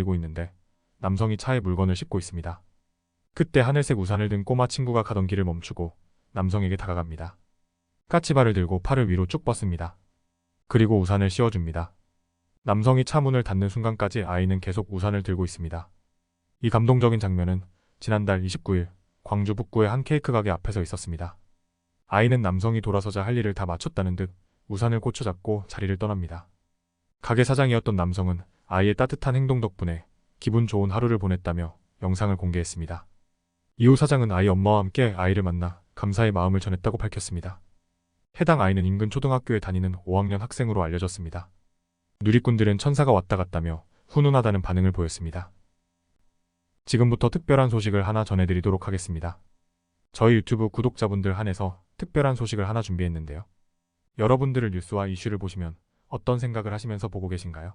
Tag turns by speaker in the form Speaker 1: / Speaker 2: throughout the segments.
Speaker 1: 들고 있는데 남성이 차에 물건을 싣고 있습니다. 그때 하늘색 우산을 든 꼬마 친구가 가던 길을 멈추고 남성에게 다가갑니다. 까치발을 들고 팔을 위로 쭉 뻗습니다. 그리고 우산을 씌워줍니다. 남성이 차 문을 닫는 순간까지 아이는 계속 우산을 들고 있습니다. 이 감동적인 장면은 지난달 29일 광주 북구의 한 케이크 가게 앞에서 있었습니다. 아이는 남성이 돌아서자 할 일을 다 마쳤다는 듯 우산을 꽂혀 잡고 자리를 떠납니다. 가게 사장이었던 남성은 아이의 따뜻한 행동 덕분에 기분 좋은 하루를 보냈다며 영상을 공개했습니다. 이후 사장은 아이 엄마와 함께 아이를 만나 감사의 마음을 전했다고 밝혔습니다. 해당 아이는 인근 초등학교에 다니는 5학년 학생으로 알려졌습니다. 누리꾼들은 천사가 왔다 갔다며 훈훈하다는 반응을 보였습니다. 지금부터 특별한 소식을 하나 전해드리도록 하겠습니다. 저희 유튜브 구독자분들 한해서 특별한 소식을 하나 준비했는데요. 여러분들을 뉴스와 이슈를 보시면 어떤 생각을 하시면서 보고 계신가요?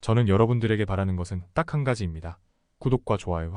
Speaker 1: 저는 여러분들에게 바라는 것은 딱 한 가지입니다. 구독과 좋아요,